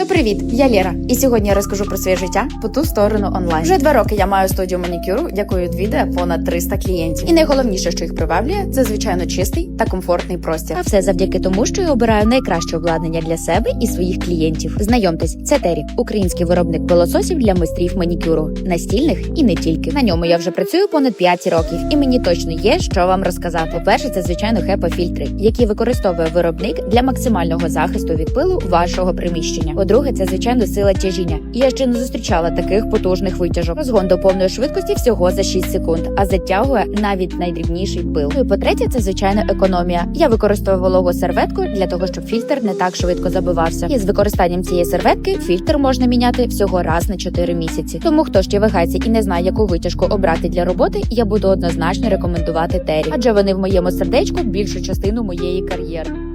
Ну привіт, я Лєра, і сьогодні я розкажу про своє життя по ту сторону онлайн. Вже два роки я маю студію манікюру, якою відвідує понад 300 клієнтів. І найголовніше, що їх приваблює, це звичайно чистий та комфортний простір. А все завдяки тому, що я обираю найкраще обладнання для себе і своїх клієнтів. Знайомтесь, це Тері, український виробник пилососів для майстрів манікюру, настільних і не тільки. На ньому я вже працюю понад 5 років, і мені точно є що вам розказати. По-перше, це звичайно хепа-фільтри, які використовує виробник для максимального захисту від пилу вашого приміщення. По-друге, це звичайно сила тяжіння. І Я ще не зустрічала таких потужних витяжок. Розгон до повної швидкості всього за 6 секунд, а затягує навіть найдрібніший пил. Ну і по-третє, це звичайно економія. Я використовую вологу серветку для того, щоб фільтр не так швидко забивався. І з використанням цієї серветки фільтр можна міняти всього раз на 4 місяці. Тому хто ще вагається і не знає, яку витяжку обрати для роботи, я буду однозначно рекомендувати Тері, адже вони в моєму сердечку більшу частину моєї кар'єри.